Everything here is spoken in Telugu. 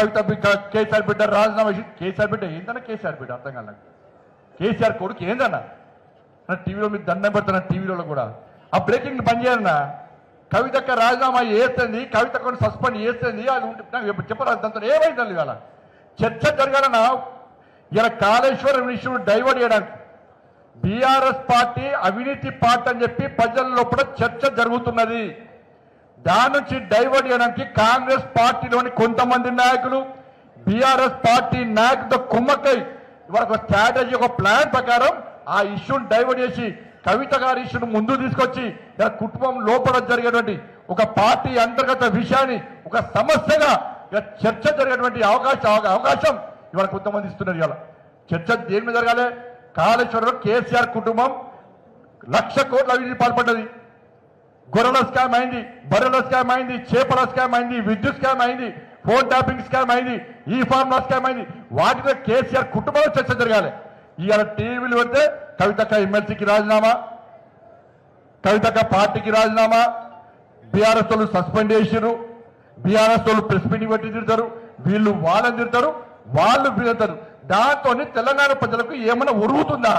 కవిత బిడ్డ కేసీఆర్ బిడ్డ రాజీనామా చేసి కేసీఆర్ బిడ్డ ఏందన్నా కేసీఆర్ బిడ్డ? అర్థం కాదు నాకు. కేసీఆర్ కొడుకు ఏందన్నా? నా టీవీలో మీరు దండం పెడతాను టీవీలో కూడా. ఆ బ్రేకింగ్ పని చేయాలన్నా? కవితక్క రాజీనామా చేస్తుంది కొన్ని సస్పెండ్ చేస్తుంది అది ఉంటే చెప్పరాదు దాంతో ఏమైందండి ఇవాళ? చర్చ జరగాలన్నా? ఇలా కాళేశ్వరం ఇష్యూ డైవర్ట్ చేయడానికి. బీఆర్ఎస్ పార్టీ అవినీతి పార్టీ అని చెప్పి ప్రజల లోపల చర్చ జరుగుతున్నది. దాని నుంచి డైవర్ట్ చేయడానికి కాంగ్రెస్ పార్టీలోని కొంతమంది నాయకులు బీఆర్ఎస్ పార్టీ నాయకులతో కుమ్మక్కై ఇవాళ ఒక స్ట్రాటజీ ఒక ప్లాన్ ప్రకారం ఆ ఇష్యూని డైవర్ట్ చేసి కవిత గారి ఇష్యూను ముందు తీసుకొచ్చి ఇక కుటుంబం లోపల జరిగేటువంటి ఒక పార్టీ అంతర్గత విషయాన్ని ఒక సమస్యగా ఇక చర్చ జరిగేటువంటి అవకాశం అవకాశం ఇవాళ కొంతమంది ఇస్తున్నారు ఇవాళ. చర్చ దేని మీద జరగాలి? కాళేశ్వరంలో కేసీఆర్ కుటుంబం లక్ష కోట్ల అవినీతి పాల్పడ్డది. గొర్రెల స్కామ్ అయింది బర్రెల స్కామ్ అయింది చేపల స్కామ్ అయింది విద్యుత్ స్కామ్ అయింది ఫోన్ ట్యాపింగ్ స్కామ్ అయింది ఈ ఫార్ములా స్కామ్ అయింది. వాటి కేసీఆర్ కుటుంబంలో చర్చ జరగాలి. ఇవాళ టీవీలు పెడితే కవితక్క ఎమ్మెల్సీకి రాజీనామా కవితక్క పార్టీకి రాజీనామా బీఆర్ఎస్ వాళ్ళు సస్పెండ్ చేసిరు బీఆర్ఎస్ వాళ్ళు ప్రెస్ మీటింగ్ పెట్టి తిడతారు వీళ్ళు వాళ్ళని తిడతారు వాళ్ళు వీళ్ళతారు దాంతో తెలంగాణ ప్రజలకు ఏమైనా ఉరుగుతుందా